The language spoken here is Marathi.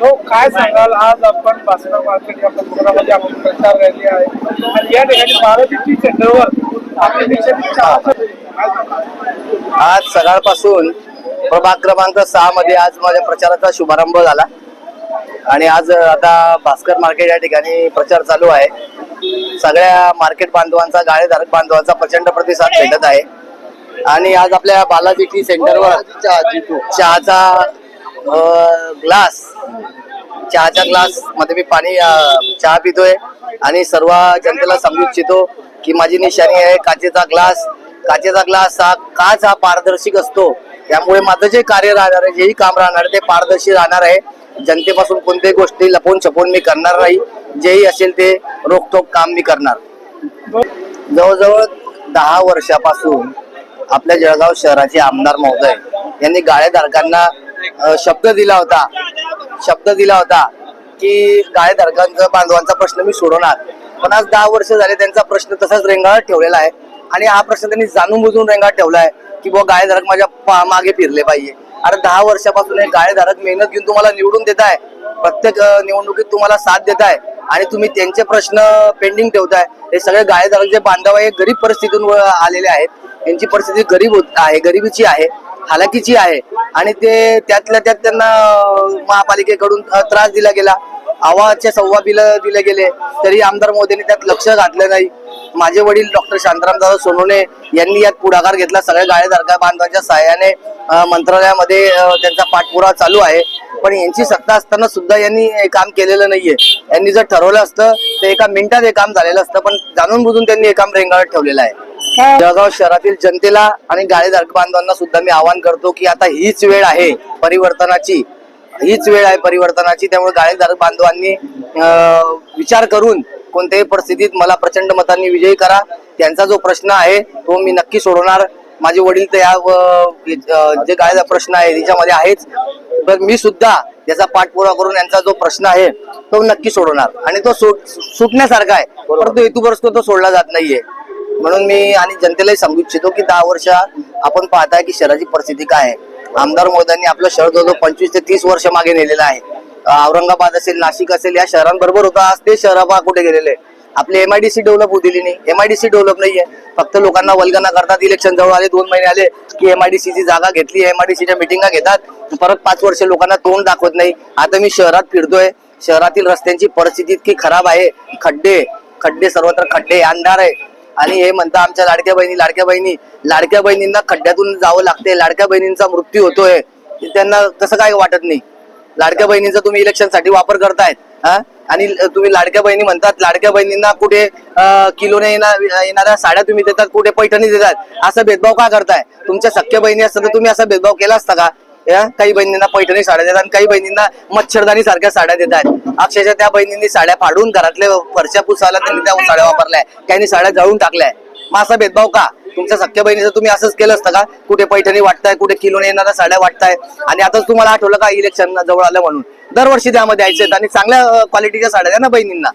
हो काय सांगाल? आज आपण भास्कर मार्केट या परिसरामध्ये आपण प्रचार रॅली आहे. आणि या ठिकाणी बाराशेची सेंटरवर आपल्या चहा? आज सकाळपासून प्रभाग क्रमांक सहा मध्ये आज माझ्या प्रचाराचा शुभारंभ झाला. आणि आज आता भास्कर मार्केट या ठिकाणी प्रचार चालू आहे. सगळ्या मार्केट बांधवांचा गाळेधारक बांधवांचा प्रचंड प्रतिसाद भेटत आहे. आणि आज आपल्या बालाजी टी सेंटरवर चहाचा ग्लास. चहाच्या ग्लासमध्ये मी पाणी चहा पितोय आणि सर्व जनतेला समजू इच्छितो की माझी निशाणी आहे काचेचा ग्लास. काचेचा ग्लास हा काच हा पारदर्शक असतो? त्यामुळे माझं जे कार्य राहणार आहे जेही काम राहणार आहे ते पारदर्शी राहणार आहे. जनतेपासून कोणत्याही गोष्टी लपवून छपवून मी करणार नाही. जेही असेल ते रोखोक काम मी करणार. जवळजवळ दहा वर्षापासून आपल्या जळगाव शहराचे आमदार महोदय यांनी गाळेधारकांना शब्द दिला होता. शब्द दिला होता की गाळेधारकांचा बांधवांचा प्रश्न मी सोडवणार. पण आज दहा वर्ष झाले त्यांचा प्रश्न तसाच रेंगाळत ठेवलेला आहे. आणि हा प्रश्न त्यांनी जाणून बुजून रेंगाळत ठेवला आहे की बुवा गाळेधारक माझ्या पा- मागे फिरले पाहिजे. अरे दहा वर्षापासून हे गाळेधारक मेहनत घेऊन तुम्हाला निवडून देत आहे प्रत्येक निवडणुकीत तुम्हाला साथ देत आहे आणि तुम्ही त्यांचे प्रश्न पेंडिंग ठेवताय. हे सगळे गाळेधारक जे बांधव आहे गरीब परिस्थितीतून आलेले आहेत. यांची परिस्थिती गरीब होत आहे गरिबीची आहे. हालाकीची आहे आणि ते त्यातल्या त्यात त्यांना महापालिकेकडून त्रास दिला गेला. आवाजाचे सव्वा बिल दिले गेले. तरी आमदार मोदींनी त्यात लक्ष घातलं नाही. माझे वडील डॉक्टर शांताराम दादा सोनोने यांनी यात पुढाकार घेतला. सगळ्या गाळेधारका बांधवांच्या सहाय्याने मंत्रालयामध्ये त्यांचा पाठपुरावा चालू आहे. पण यांची सत्ता असताना सुद्धा यांनी काम केलेलं नाहीये. यांनी जर ठरवलं असतं तर एका मिनिटात हे काम झालेलं असतं. पण जाणून बुजून त्यांनी हे काम रेंगाळत ठेवलेलं आहे. जळगाव शहरातील जनतेला आणि गाळेधारक बांधवांना सुद्धा मी आवाहन करतो की आता हीच वेळ आहे परिवर्तनाची. हीच वेळ आहे परिवर्तनाची. त्यामुळे गाळेधारक बांधवांनी विचार करून कोणत्याही परिस्थितीत मला प्रचंड मतांनी विजयी करा. त्यांचा जो प्रश्न आहे तो मी नक्की सोडवणार. माझे वडील तर या जे गाळेधार प्रश्न आहे त्याच्यामध्ये आहेच. तर मी सुद्धा याचा पाठपुरावा करून यांचा जो प्रश्न आहे तो नक्की सोडवणार. आणि तो सुट- सुटण्यासारखा आहे. परंतु हेतुपुरस्कर तो सोडला जात नाहीये. म्हणून मी आणि जनतेलाही सांगू इच्छितो की दहा वर्ष आपण पाहताय की शहराची परिस्थिती काय आहे. आमदार मोदांनी आपलं शहर जवळजवळ पंचवीस ते तीस वर्ष मागे नेलेलं आहे. औरंगाबाद असेल नाशिक असेल या शहरांबरोबर होता. आज ते शहरा कुठे गेलेले? आपली एमआयडीसी डेव्हलप होऊ दिली नाही. एमआयडीसी डेव्हलप नाहीये. फक्त लोकांना वल्गना करतात. इलेक्शन जवळ आले दोन महिने आले की एमआयडीसी ची जागा घेतली. एमआयडीसीच्या मिटिंगा घेतात. परत पाच वर्ष लोकांना तोंड दाखवत नाही. आता मी शहरात फिरतोय. शहरातील रस्त्यांची परिस्थिती इतकी खराब आहे. खड्डे खड्डे सर्वत्र खड्डे अंधार आहे. आणि हे म्हणता आमच्या लाडक्या बहिणी लाडक्या बहिणी लाडक्या बहिणींना खड्ड्यातून जावं लागते लाडक्या बहिणींचा मृत्यू होतोय. त्यांना कसं काय वाटत नाही. लाडक्या बहिणींचा तुम्ही इलेक्शनसाठी वापर करतायत हा? आणि तुम्ही लाडक्या बहिणी म्हणतात लाडक्या बहिणींना कुठे किलोने येणार येणाऱ्या साड्या तुम्ही देतात कुठे पैठणी देतात? असा भेदभाव का करताय? तुमच्या सख्या बहिणी असतात तर तुम्ही असा भेदभाव केला असता का? या? काही बहिणींना पैठणी साड्या देतात आणि काही बहिणींना मच्छरदानी सारख्या साड्या देतात. अक्षरशः त्या बहिणींनी साड्या फाडून घरातले फरशा पुसायला त्यांनी त्या साड्या वापरल्या. त्यांनी साड्या जळून टाकल्या. मासा भेदभाव का? तुमच्या सख्या बहिणीचं तुम्ही असंच केलं असतं का? कुठे पैठणी वाटताय कुठे किलोने येणाऱ्या साड्या वाटताय? आणि आताच तुम्हाला आठवलं का इलेक्शन जवळ आलं म्हणून? दरवर्षी त्यामध्ये यायचे आणि चांगल्या क्वालिटीच्या साड्या द्या ना बहिणींना.